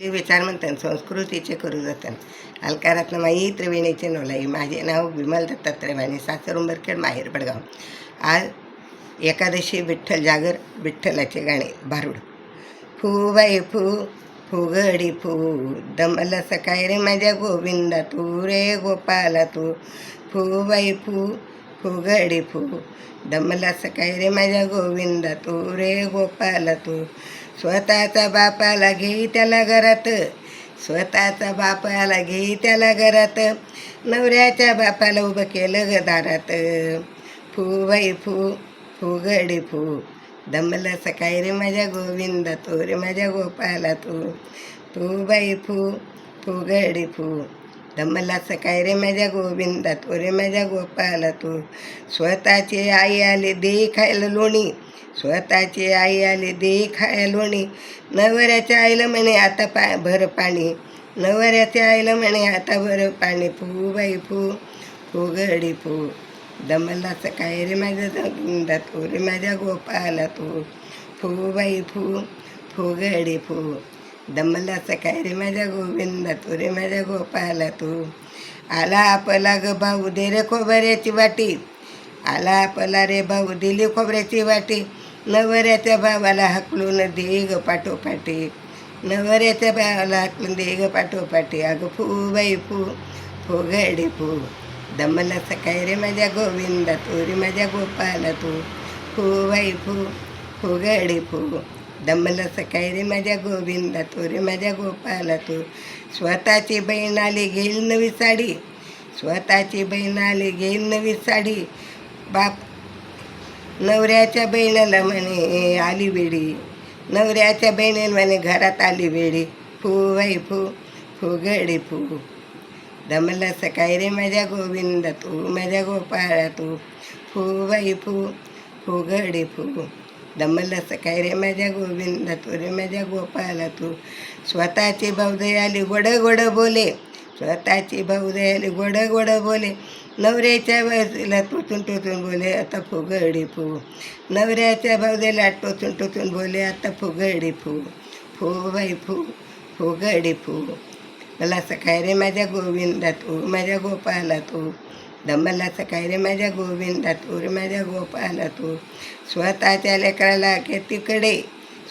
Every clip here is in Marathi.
विचार म्हणतात संस्कृतीचे करू जातात. अलकारात माई त्रिवेणीचे नोलाई. माझे नाव विमल दत्ता वाणी सासर उंबरखेड माहेर बडगाव आज एकादशी विठ्ठल जागर विठ्ठलाचे गाणे भारूड. फू बाई फू फुगडी फू दमला सकाळी रे माझ्या गोविंदा तू रे गोपाला तू. फू बाई फू फुगडी फू दमला सकाळी रे माझ्या गोविंदा तू रे गोपाला तू. स्वतःचा बापाला घेई त्याला घरात. स्वतःचा बापाला घेई त्याला घरात. नवऱ्याच्या बापाला उभं केलं ग दारात. फू बाई फू फुगडी फू. दमलं सकाळी रे माझ्या गोविंदा तू रे माझ्या गोपाला तू. तू बाई फू फुगडी फू. दमलाचं सकाळी रे माझ्या गोविंदा तू रे माझ्या गोपाला तू स्वतःची आई आली दे खायला लोणी स्वतःची आई आली दे खायला लोणी. नवऱ्याच्या आईला म्हणे आता पा भर पाणी. नवऱ्याच्या आईला म्हणे आता भर पाणी फू बाई फू फुगडी फू दमला सकाळी रे माझ्या गोविंदा तू रे माझ्या गोपाला तू फू बाई फू फुगडी फू दमला सकाळी रे माझ्या गोविंदा तू रे माझ्या गोपाला तू? आला आपला ग भाऊ दे रे खोबऱ्याची वाटी. आला आपला रे भाऊ दिली खोबऱ्याची वाटी. नवऱ्याच्या भावाला हकलून दे ग पाठोपाठी. नवऱ्याच्या भावाला हकलून दे ग पाठोपाठी. अगं फू बाई फू फुगडी फू. दमला सकाळी रे माझ्या गोविंदा तू रे माझ्या गोपाला तू? फू बाई फू फुगडी फू. दमल सकाळी रे माझ्या गोविंदा तू रे माझ्या गोपाला तू. स्वतःची बहीण आली घेईल नवी साडी. स्वतःची बहीण आली घेईल नवी साडी. बाप नवऱ्याच्या बहिणीला म्हणे आली वेळी नवऱ्याच्या बहिणीला म्हणे घरात आली वेळी फू वाई फू गडे फू. दमला सकाळी रे माझ्या गोविंदा तू माझ्या गोपाळा तू. फू वाई फू गडे फू. दमला सकाळी रे माझ्या गोविंदा तू रे माझ्या गोपाला तू. स्वतःची भाऊदय आली गोड गोड बोले. स्वतःची भाऊदयाली गोड गोड बोले. नवऱ्याच्या बाजूला टोचून टोचून बोले आता फुगडी फू. नवऱ्याच्या भाऊदेला टोचून टोचून बोले आता फुगडी फू. फू बाई फू फुगडी फू. मला सकाळी रे माझ्या गोविंदा तू माझ्या गोपाला तू. दमला सकाळी रे माझ्या गोविंदा तू रे माझ्या गोपाला तू स्वतःच्या लेकराला घे तिकडे.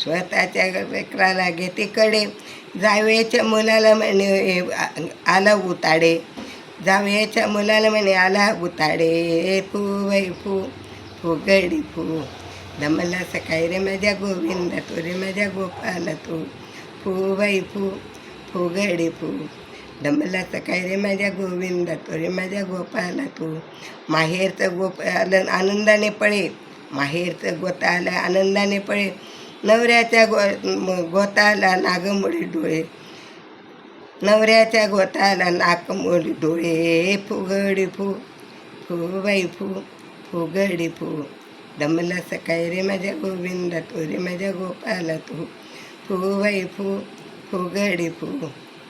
स्वतःच्या लेकराला घे तिकडे. जावेच्या मुलाला म्हणे आला उताडे. जावयाच्या मुलाला म्हणे आला उताडे. फू बाई फू फुगडी फू दमला सकाळी रे माझ्या गोविंदा तू रे माझ्या गोपाला तू फू बाई फू फुगडी फू दमला सकाळी रे माझ्या गोविंदा तू रे माझ्या गोपाला तू. माहेरचं गोप आलं आनंदाने पळे माहेरचं गोता आलं आनंदाने पळे. नवऱ्याच्या गो गोताला नागमोडी डोळे. नवऱ्याच्या गोताला नाकमोडी डोळे. फुगडी फू फू बाई फू फुगडी फू. दमला सकाळी रे माझ्या गोविंदा तू रे माझ्या गोपाला तू. फू बाई फू फुगडी फू.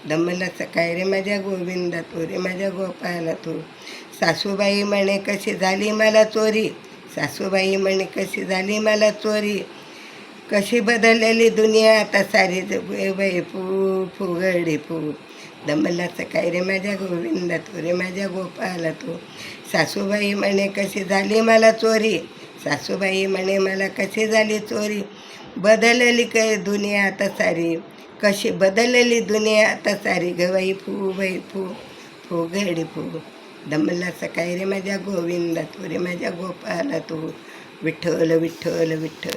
दमला सकाळी रे माझ्या गोविंदा तू रे माझ्या गोपाला तू सासूबाई म्हणे कशी झाली मला चोरी? सासूबाई म्हणे कशी झाली मला चोरी? कशी बदललेली दुनिया? आता सारी ज- बाई फू फुगडी फू. दमला सकाळी रे माझ्या गोविंदा तू रे माझ्या गोपाला तू सासूबाई म्हणे कशी झाली मला चोरी? सासूबाई म्हणे मला कशी झाली चोरी? बदललेली काय दुनिया? आता सारी कशी बदललेली दुनिया आता सारी गवाई फू बाई फू फुगडी फू. दमला सकाळी रे माझ्या गोविंदा तू रे माझ्या गोपाला तू. विठ्ठल विठ्ठल विठ्ठल.